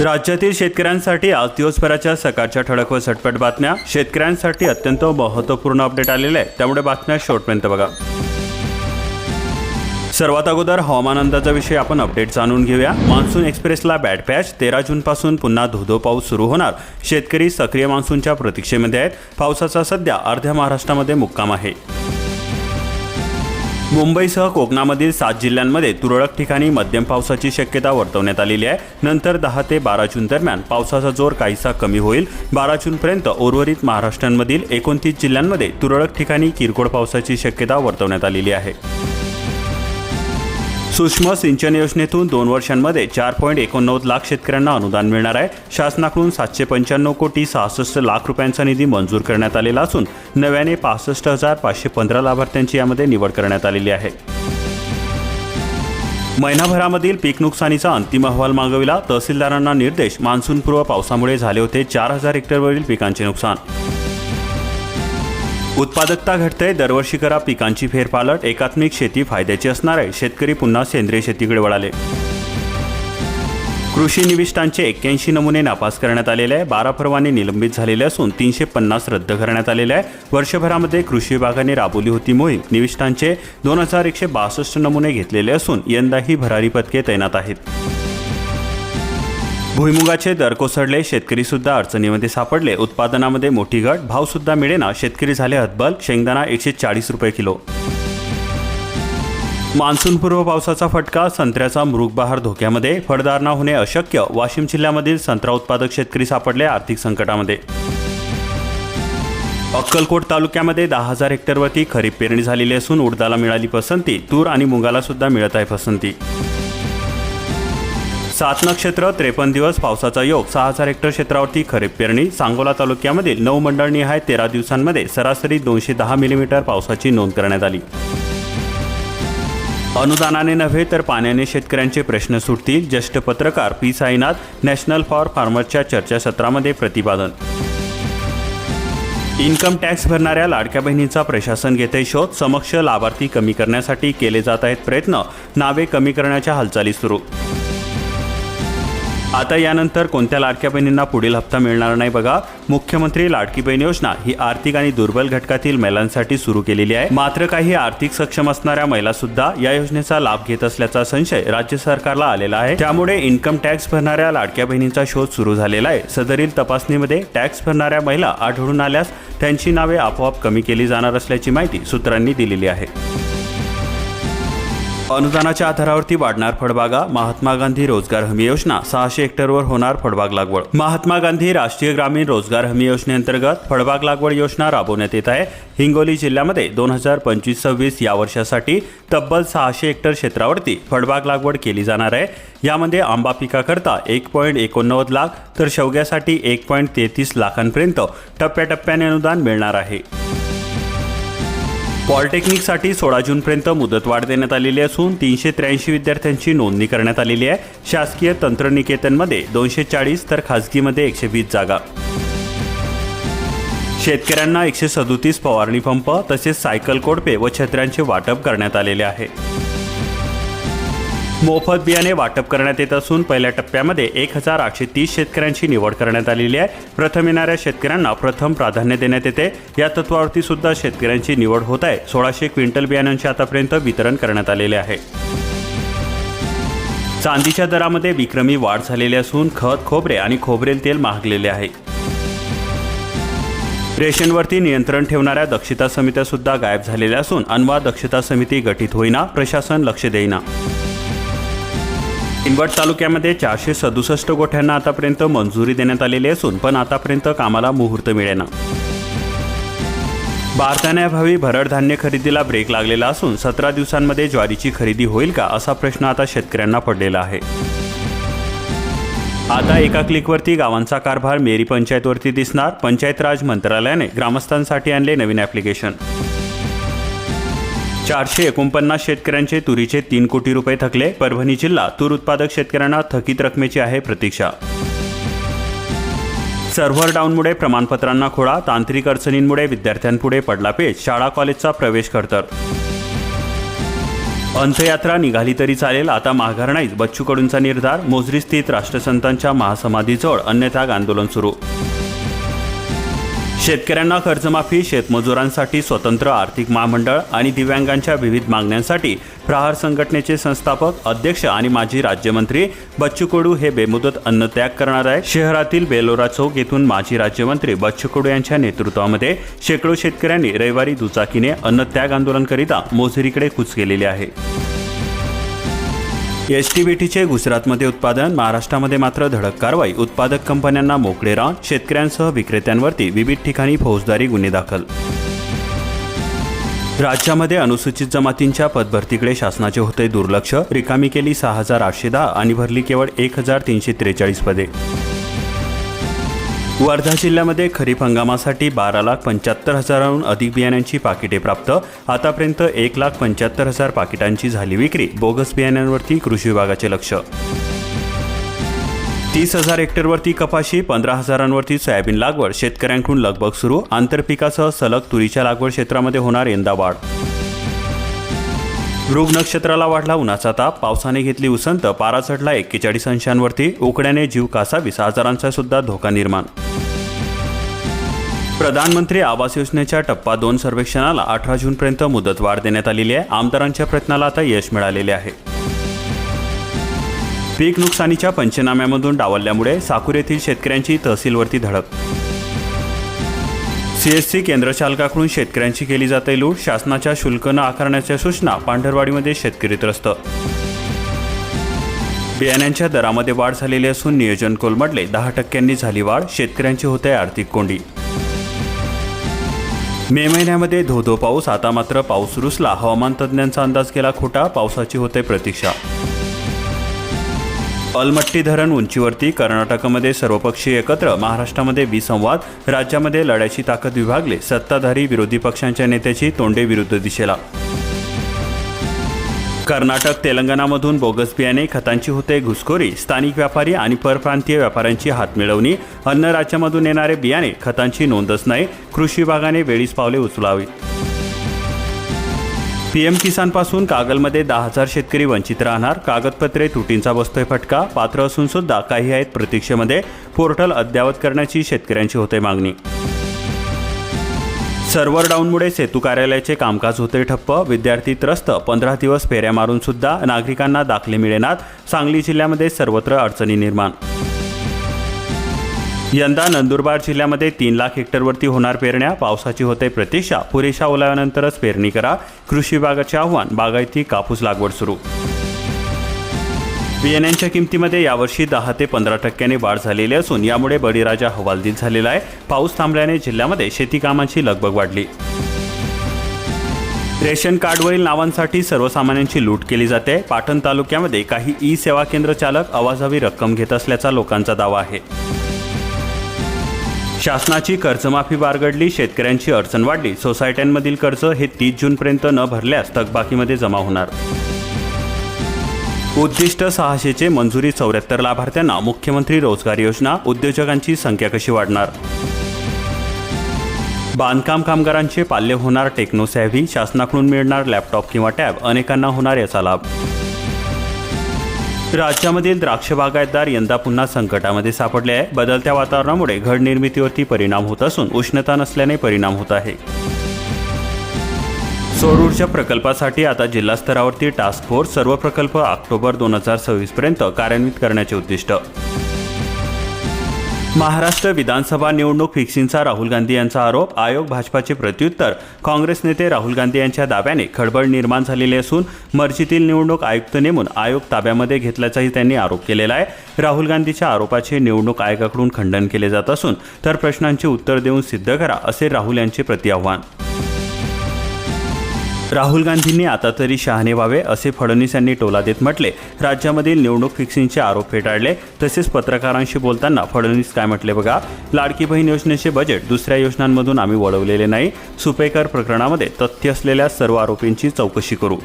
राज्यातील शेतकऱ्यांसाठी आज दिवसभराच्या सकाळच्या ठळक व झटपट बातम्या. शेतकऱ्यांसाठी अत्यंत महत्त्वपूर्ण अपडेट आलेले आहे त्यामुळे बातम्या शेवटपर्यंत बघा. सर्वात अगोदर हवामान अंदाजाविषयी आपण अपडेट जाणून घेऊया. मान्सून एक्सप्रेसला बॅड पॅच तेरा जूनपासून पुन्हा धोधो पाऊस सुरू होणार. शेतकरी सक्रिय मान्सूनच्या प्रतीक्षेमध्ये आहेत. पावसाचा सध्या अर्ध्या महाराष्ट्रामध्ये मुक्काम आहे. मुंबईसह कोकणामधील सात जिल्ह्यांमध्ये तुरळक ठिकाणी मध्यम पावसाची शक्यता वर्तवण्यात आलेली आहे. नंतर दहा ते बारा जून दरम्यान पावसाचा जोर काहीसा कमी होईल. बारा जूनपर्यंत उर्वरित महाराष्ट्रांमधील एकोणतीस जिल्ह्यांमध्ये तुरळक ठिकाणी किरकोळ पावसाची शक्यता वर्तवण्यात आलेली आहे. सूक्ष्म सिंचन योजनेतून दोन वर्षांमध्ये चार पॉईंट एकोणनव्वद लाख शेतकऱ्यांना अनुदान मिळणार आहे. शासनाकडून सातशे पंच्याण्णव कोटी सहासष्ट लाख रुपयांचा निधी मंजूर करण्यात आलेला असून नव्याने पासष्ट हजार पाचशे पंधरा लाभार्थ्यांची यामध्ये निवड करण्यात आलेली आहे. महिनाभरामधील पीक नुकसानीचा अंतिम अहवाल मागविला. तहसीलदारांना निर्देश मान्सूनपूर्व पावसामुळे झाले होते चार हजार हेक्टरवरील पिकांचे नुकसान. उत्पादकता घटते दरवर्षी करा पिकांची फेरपालट एकात्मिक शेती फायद्याची असणार आहे शेतकरी पुन्हा सेंद्रिय शेतीकडे वळाले. कृषी निविष्ठांचे एक्क्याऐंशी नमुने नापास करण्यात आलेले आहे बारा परवाने निलंबित झालेले असून तीनशे पन्नास रद्द करण्यात आलेले आहे. वर्षभरामध्ये कृषी विभागाने राबवली होती मोहीम. निविष्ठांचे दोन हजार एकशे बासष्ट नमुने घेतलेले असून यंदाही भरारी पथके तैनात आहेत. भुईमुगाचे दर कोसळले शेतकरी सुद्धा अडचणीमध्ये सापडले. उत्पादनामध्ये मोठी घट भाव सुद्धा मिळेना. शेतकरी झाले हतबल शेंगदाणा एकशे चाळीस रुपये किलो. मान्सूनपूर्व पावसाचा फटका संत्र्याचा मृगबहार धोक्यामध्ये. फळदार न होणे अशक्य. वाशिम जिल्ह्यामधील संत्रा उत्पादक शेतकरी सापडले आर्थिक संकटामध्ये. अक्कलकोट तालुक्यामध्ये दहा हजार हेक्टरवरती खरीप पेरणी झालेली असून उडदाला मिळाली पसंती. तूर आणि मुगाला सुद्धा मिळत आहे पसंती. सात नक्षत्र त्रेपन्न दिवस पावसाचा योग. सहा हजार हेक्टर क्षेत्रावरती खरीप पेरणी. सांगोला तालुक्यामधील नऊ मंडळनी आहे तेरा दिवसांमध्ये सरासरी दोनशे दहा मिलीमीटर पावसाची नोंद करण्यात आली. अनुदानाने नव्हे तर पाण्याने शेतकऱ्यांचे प्रश्न सुटतील. ज्येष्ठ पत्रकार पी. साईनाथ नॅशनल फॉर फार्मर्सच्या चर्चासत्रामध्ये प्रतिपादन. इन्कम टॅक्स भरणाऱ्या लाडक्या बहिणींचा प्रशासन घेते शोध. समक्ष लाभार्थी कमी करण्यासाठी केले जात आहेत प्रयत्न. नावे कमी करण्याच्या हालचाली सुरू. आता यानंतर कोणत्या लाडक्या बहिणींना पुढील हप्ता मिळणार नाही बघा. मुख्यमंत्री लाडकी बहीण योजना ही आर्थिक आणि दुर्बल घटकातील महिलांसाठी सुरू केलेली आहे. मात्र काही आर्थिक सक्षम असणाऱ्या महिला सुद्धा या योजनेचा लाभ घेत असल्याचा संशय राज्य सरकारला आलेला आहे. त्यामुळे इन्कम टॅक्स भरणाऱ्या लाडक्या बहिणींचा शोध सुरू झालेला आहे. सदरील तपासणीमध्ये टॅक्स भरणाऱ्या महिला आढळून आल्यास त्यांची नावे आपोआप कमी केली जाणार असल्याची माहिती सूत्रांनी दिलेली आहे. अनुदानाच्या आधारावरती वाढणार फळबागा महात्मा गांधी रोजगार हमी योजना सहाशे हेक्टरवर होणार फळबाग लागवड. महात्मा गांधी राष्ट्रीय ग्रामीण रोजगार हमी योजनेअंतर्गत फळबाग लागवड योजना राबवण्यात येत आहे. हिंगोली जिल्ह्यामध्ये दोन हजार पंचवीस सव्वीस या वर्षासाठी तब्बल सहाशे हेक्टर क्षेत्रावरती फळबाग लागवड केली जाणार आहे. यामध्ये आंबा पिकाकरता एक पॉईंट एकोणनव्वद लाख तर शेवग्यासाठी एक पॉईंट तेहतीस लाखांपर्यंत टप्प्याटप्प्याने अनुदान मिळणार आहे. पॉलिटेक्निकसाठी सोळा जूनपर्यंत मुदतवाढ देण्यात आलेली असून तीनशे त्र्याऐंशी विद्यार्थ्यांची नोंदणी करण्यात आलेली आहे. शासकीय तंत्रनिकेतनमध्ये दोनशे चाळीस तर खासगीमध्ये एकशे वीस जागा. शेतकऱ्यांना एकशे सदोतीस फवारणी पंप तसेच सायकल कोडपे व छत्र्यांचे वाटप करण्यात आलेले आहे. मोफत बियाणे वाटप करण्यात येत असून पहिल्या टप्प्यामध्ये एक हजार आठशे तीस शेतकऱ्यांची निवड करण्यात आलेली आहे. प्रथम येणाऱ्या शेतकऱ्यांना प्रथम प्राधान्य देण्यात येते. या तत्वावरती सुद्धा शेतकऱ्यांची निवड होत आहे. सोळाशे क्विंटल बियाण्यांचे आतापर्यंत वितरण करण्यात आलेले आहे. चांदीच्या दरामध्ये विक्रमी वाढ झालेली असून खत खोबरे आणि खोबरेल तेल महागलेले आहे. रेशनवरती नियंत्रण ठेवणाऱ्या दक्षता समित्या सुद्धा गायब झालेल्या असून अनवा दक्षता समिती गठीत होईना प्रशासन लक्ष देईना. किनवट तालुक्यामध्ये चारशे सदुसष्ट गोठ्यांना आतापर्यंत मंजुरी देण्यात आलेली असून पण आतापर्यंत कामाला मुहूर्त मिळेना. बारदाण्याभावी भरड धान्य खरेदीला ब्रेक लागलेला असून सतरा दिवसांमध्ये ज्वारीची खरेदी होईल का असा प्रश्न आता शेतकऱ्यांना पडलेला आहे. आता एका क्लिकवरती गावांचा कारभार मेरी पंचायतवरती दिसणार. पंचायत राज मंत्रालयाने ग्रामस्थांसाठी आणले नवीन ॲप्लिकेशन चारशे एकोणपन्नास शेतकऱ्यांचे तुरीचे तीन कोटी रुपये थकले. परभणी जिल्हा तूर उत्पादक शेतकऱ्यांना थकीत रकमेची आहे प्रतीक्षा. सर्व्हर डाऊनमुळे प्रमाणपत्रांना खोळा तांत्रिक अडचणींमुळे विद्यार्थ्यांपुढे पडला पेच शाळा कॉलेजचा प्रवेश खडतर. अंत्ययात्रा निघाली तरी चालेल आता माघार नाहीच बच्चू कडूंचा निर्धार मोजरी स्थित राष्ट्रसंतांच्या महासमाधीजवळ अन्यथा आंदोलन सुरू. शेतकऱ्यांना कर्जमाफी शेतमजुरांसाठी स्वतंत्र आर्थिक महामंडळ आणि दिव्यांगांच्या विविध मागण्यांसाठी प्रहार संघटनेचे संस्थापक अध्यक्ष आणि माजी राज्यमंत्री बच्चू कडू हे बेमुदत अन्नत्याग करणार आहे शहरातील बेलोरा चौक येथून माजी राज्यमंत्री बच्चू कडू यांच्या नेतृत्वामध्ये शेकडो शेतकऱ्यांनी रविवारी दुचाकीने अन्नत्याग आंदोलन करिता मोझरीकडे कूच केलेली आहे. एस टी बी टीचे गुजरातमध्ये उत्पादन महाराष्ट्रामध्ये मात्र धडक कारवाई. उत्पादक कंपन्यांना मोकळे रान शेतकऱ्यांसह विक्रेत्यांवरती विविध ठिकाणी फौजदारी गुन्हे दाखल. राज्यामध्ये अनुसूचित जमातींच्या पदभरतीकडे शासनाचे होते दुर्लक्ष. रिकामी केली सहा हजार आठशे दहा आणि भरली केवळ एक हजार तीनशे त्रेचाळीस पदे. वर्धा जिल्ह्यामध्ये खरीप हंगामासाठी बारा लाख पंच्याहत्तर हजाराहून अधिक बियाण्यांची पाकिटे प्राप्त. आतापर्यंत एक लाख पंच्याहत्तर हजार पाकिटांची झाली विक्री. बोगस बियाण्यांवरती कृषी विभागाचे लक्ष. तीस हजार हेक्टरवरती कपाशी पंधरा हजारांवरती सोयाबीन लागवड. शेतकऱ्यांकडून लगबग सुरू. आंतरपिकासह सलग तुरीच्या लागवड क्षेत्रामध्ये होणार यंदा वाढ. मृग नक्षत्राला वाढला उन्हाचा ताप. पावसाने घेतली उसंत. पारा चढला एक्केचाळीस अंशांवरती. उकड्याने जीव कासावीस हजारांचा सुद्धा धोका निर्माण. प्रधानमंत्री आवास योजनेच्या टप्पा दोन सर्वेक्षणाला अठरा जूनपर्यंत मुदतवाढ देण्यात आलेली आहे. आमदारांच्या प्रयत्नाला आता यश मिळालेले आहे. पीक नुकसानीच्या पंचनाम्यामधून डावलल्यामुळे साकूर येथील शेतकऱ्यांची तहसीलवरती धडक सीएससी केंद्र चालकाकडून शेतकऱ्यांची केली जाते लूट. शासनाच्या शुल्क न आकारण्याच्या सूचना पांढरवाडीमध्ये शेतकरी त्रस्त. बियाण्यांच्या दरामध्ये वाढ झालेली असून नियोजन कोलमडले. दहा टक्क्यांनी झाली वाढ. शेतकऱ्यांची होते आर्थिक कोंडी. मे महिन्यामध्ये धो धो पाऊस. आता मात्र पाऊस रुसला. हवामान तज्ज्ञांचा अंदाज केला खोटा. पावसाची होते प्रतीक्षा. अलमट्टी धरण उंचीवरती कर्नाटकमध्ये सर्वपक्षीय एकत्र महाराष्ट्रामध्ये विसंवाद राज्यामध्ये लढ्याची ताकद विभागले सत्ताधारी विरोधी पक्षांच्या नेत्याची तोंडे विरुद्ध दिशेला. कर्नाटक तेलंगणामधून बोगस बियाणे खतांची होते घुसखोरी स्थानिक व्यापारी आणि परप्रांतीय व्यापाऱ्यांची हात मिळवणी अन्न राज्यामधून येणारे बियाणे खतांची नोंदच नाही कृषी विभागाने वेळीच पावले उचलावी. पीएम किसानपासून कागलमध्ये दहा हजार शेतकरी वंचित राहणार. कागदपत्रे तुटींचा बसतोय फटका. पात्र असून सुद्धा काही आहेत प्रतीक्षेमध्ये. पोर्टल अद्ययावत करण्याची शेतकऱ्यांची होते मागणी. सर्व्हर डाऊनमुळे सेतू कार्यालयाचे कामकाज होते ठप्प. विद्यार्थी त्रस्त. पंधरा दिवस फेऱ्या मारून सुद्धा नागरिकांना दाखले मिळेनात. सांगली जिल्ह्यामध्ये सर्वत्र अडचणी निर्माण. यंदा नंदुरबार जिल्ह्यामध्ये तीन लाख हेक्टरवरती होणार पेरण्या. पावसाची होते प्रतीक्षा. पुरेशा ओलाव्यानंतरच पेरणी करा. कृषी विभागाचे आव्हान बागायती कापूस लागवड सुरू. बियाण्यांच्या किमतीमध्ये यावर्षी दहा ते पंधरा टक्क्यांनी वाढ झालेली असून यामुळे बळीराजा हवालदिल झालेला आहे. पाऊस थांबल्याने जिल्ह्यामध्ये शेती कामांची लगबग वाढली. रेशन कार्डवरील नावांसाठी सर्वसामान्यांची लूट केली जाते. पाटण तालुक्यामध्ये काही ई सेवा केंद्र चालक अवाजवी रक्कम घेत असल्याचा लोकांचा दावा आहे. शासनाची कर्जमाफी बारगडली शेतकऱ्यांची अडचण वाढली. सोसायट्यांमधील कर्ज हे तीस जूनपर्यंत न भरल्यास थकबाकीमध्ये जमा होणार. उद्दिष्ट सहाशेचे मंजुरी चौऱ्याहत्तर लाभार्थ्यांना मुख्यमंत्री रोजगार योजना उद्योजकांची संख्या कशी वाढणार? बांधकाम कामगारांचे पाल्य होणार टेक्नोसॅव्ही शासनाकडून मिळणार लॅपटॉप किंवा टॅब अनेकांना होणार याचा लाभ. राज्यामधील द्राक्ष बागायतदार यंदा पुन्हा संकटामध्ये सापडले आहे. बदलत्या वातावरणामुळे घड निर्मितीवरती परिणाम होत असून उष्णता नसल्याने परिणाम होत आहे. सौर ऊर्जा प्रकल्पासाठी आता जिल्हा स्तरावरती टास्क फोर्स सर्व प्रकल्प ऑक्टोबर दोन हजार सव्वीसपर्यंत कार्यान्वित करण्याचे उद्दिष्ट. महाराष्ट्र विधानसभा निवडणूक फिक्सिंगचा राहुल गांधी यांचा आरोप. आयोग भाजपाचे प्रत्युत्तर. काँग्रेस नेते राहुल गांधी यांच्या दाव्याने खळबळ निर्माण झालेली असून मर्जीतील निवडणूक आयुक्त नेमून आयोग ताब्यामध्ये घेतल्याचाही त्यांनी आरोप केलेला आहे. राहुल गांधीच्या आरोपाचे निवडणूक आयोगाकडून खंडन केले जात असून तर प्रश्नांचे उत्तर देऊन सिद्ध करा असे राहुल यांचे प्रतिआव्हान राहुल गांधींनी आता तरी शहाणे व्हावे असे फडणवीस यांनी टोला देत म्हटले. राज्यामधील निवडणूक फिक्सिंगचे आरोप फेटाळले. तसेच पत्रकारांशी बोलताना फडणवीस काय म्हटले बघा लाडकी बहीण योजनेचे बजेट दुसऱ्या योजनांमधून आम्ही वळवलेले नाही. सुपेकर प्रकरणामध्ये तथ्य असलेल्या सर्व आरोपींची चौकशी करू.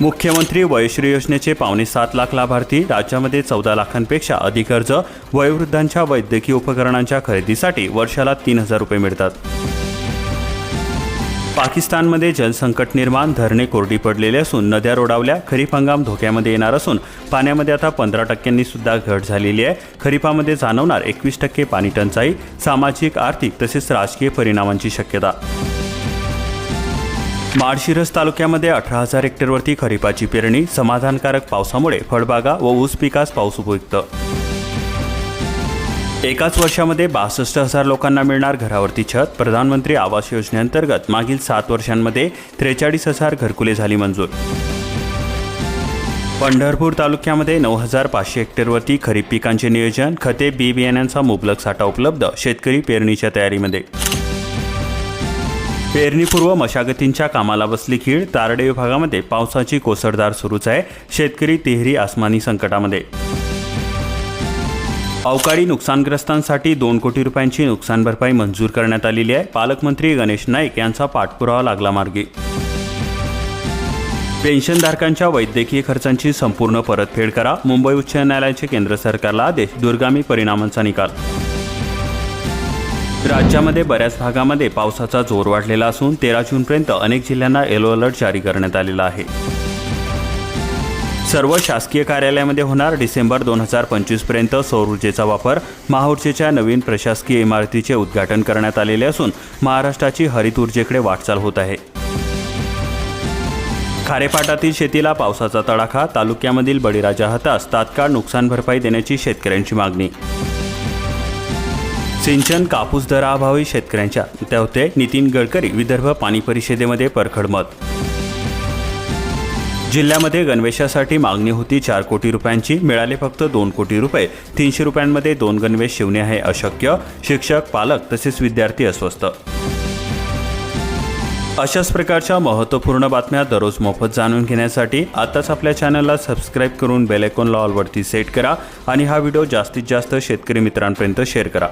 मुख्यमंत्री वयश्री योजनेचे पावणे सात लाख लाभार्थी राज्यामध्ये चौदा लाखांपेक्षा अधिक अर्ज वयोवृद्धांच्या वैद्यकीय उपकरणांच्या खरेदीसाठी वर्षाला तीन हजार रुपये मिळतात. पाकिस्तानमध्ये जलसंकट निर्माण धरणे कोरडी पडलेली असून नद्या रोडावल्या खरीप हंगाम धोक्यामध्ये येणार असून पाण्यामध्ये आता पंधरा टक्क्यांनी सुद्धा घट झालेली आहे. खरीपामध्ये जाणवणार एकवीस टक्के पाणी टंचाई सामाजिक आर्थिक तसेच राजकीय परिणामांची शक्यता. माळशिरस तालुक्यामध्ये अठरा हजार हेक्टरवरती खरीपाची पेरणी समाधानकारक पावसामुळे फळबागा व ऊस पिकास पाऊस उपयुक्त एकाच वर्षामध्ये बासष्ट हजार लोकांना मिळणार घरावरती छत. प्रधानमंत्री आवास योजनेअंतर्गत मागील सात वर्षांमध्ये त्रेचाळीस हजार घरकुले झाली मंजूर. पंढरपूर तालुक्यामध्ये नऊ हजार पाचशे हेक्टरवरती खरीप पिकांचे नियोजन. खते बी बियाण्यांचा मुबलक साठा उपलब्ध. शेतकरी पेरणीच्या तयारीमध्ये. पेरणीपूर्व मशागतींच्या कामाला बसली खीळ. तारडे विभागामध्ये पावसाची कोसळदार सुरूच आहे. शेतकरी तिहेरी आसमानी संकटामध्ये. अवकाळी नुकसानग्रस्तांसाठी दोन कोटी रुपयांची नुकसान भरपाई मंजूर करण्यात आलेली आहे. पालकमंत्री गणेश नाईक यांचा पाठपुरावा लागला मार्गी. पेन्शनधारकांच्या वैद्यकीय खर्चांची संपूर्ण परतफेड करा. मुंबई उच्च न्यायालयाचे केंद्र सरकारला आदेश. दुर्गामी परिणामांचा निकाल. राज्यामध्ये बऱ्याच भागामध्ये पावसाचा जोर वाढलेला असून तेरा जूनपर्यंत अनेक जिल्ह्यांना येलो अलर्ट जारी करण्यात आलेला आहे. सर्व शासकीय कार्यालयामध्ये होणार डिसेंबर दोन हजार पंचवीसपर्यंत सौर ऊर्जेचा वापर. महाऊर्जेच्या नवीन प्रशासकीय इमारतीचे उद्घाटन करण्यात आलेले असून महाराष्ट्राची हरित ऊर्जेकडे वाटचाल होत आहे. खारेपाटातील शेतीला पावसाचा तडाखा तालुक्यामधील बळीराजा हातास तात्काळ नुकसान भरपाई देण्याची शेतकऱ्यांची मागणी. सिंचन कापूस दराअभावी शेतकऱ्यांच्या त्या होते नितीन गडकरी विदर्भ पाणी परिषदेमध्ये परखड मत. जिल्ह्यामध्ये गणवेशासाठी मागणी होती चार कोटी रुपयांची मिळाले फक्त दोन कोटी रुपये. तीनशे रुपयांमध्ये दोन गणवेश शिवणे हे अशक्य. शिक्षक पालक तसेच विद्यार्थी अस्वस्थ. अशाच प्रकारच्या महत्त्वपूर्ण बातम्या दररोज मोफत जाणून घेण्यासाठी आताच आपल्या चॅनलला सबस्क्राईब करून बेल लॉलवरती ऑलवरती सेट करा आणि हा व्हिडिओ जास्तीत जास्त शेतकरी मित्रांपर्यंत शेअर करा.